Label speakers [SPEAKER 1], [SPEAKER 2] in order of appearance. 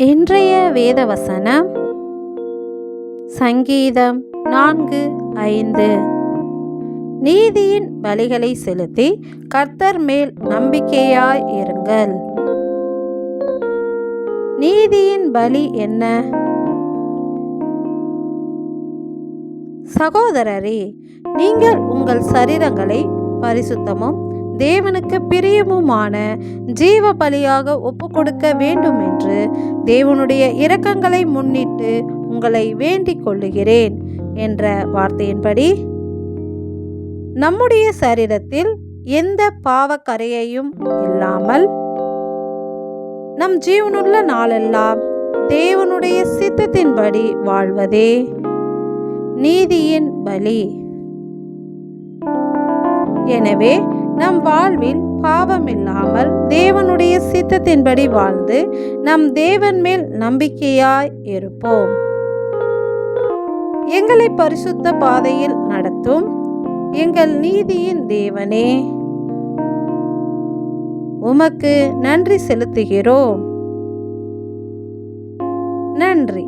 [SPEAKER 1] இன்றைய வேத வசனம் சங்கீதம் நான்கு ஐந்து. நீதியின் வழிகளை செலுத்தி கர்த்தர் மேல் நம்பிக்கையாய் இருங்கள். நீதியின் பலி என்ன? சகோதரரே நீங்கள் உங்கள் சரீரங்களை பரிசுத்தமும் தேவனுக்கு பிரியமுமான ஜீவ பலியாக ஒப்பு கொடுக்க வேண்டும் என்று தேவனுடைய இரக்கங்களை முன்னிட்டு உங்களை வேண்டிக் கொள்ளுகிறேன் என்ற வார்த்தையின்படி நம்முடைய சரீரத்தில் எந்த பாவக்கரையையும் இல்லாமல் நம் ஜீவனுள்ள நாளெல்லாம் தேவனுடைய சித்தத்தின்படி வாழ்வதே நீதியின் பலி. எனவே நம் வாழ்வில் பாவமில்லாமல் தேவனுடைய சித்தத்தின்படி வாழ்ந்து நம் தேவன் மேல் நம்பிக்கையாய் இருப்போம். எங்களை பரிசுத்த பாதையில் நடத்தும் எங்கள் நீதியின் தேவனே. உமக்கு நன்றி செலுத்துகிறோம். நன்றி.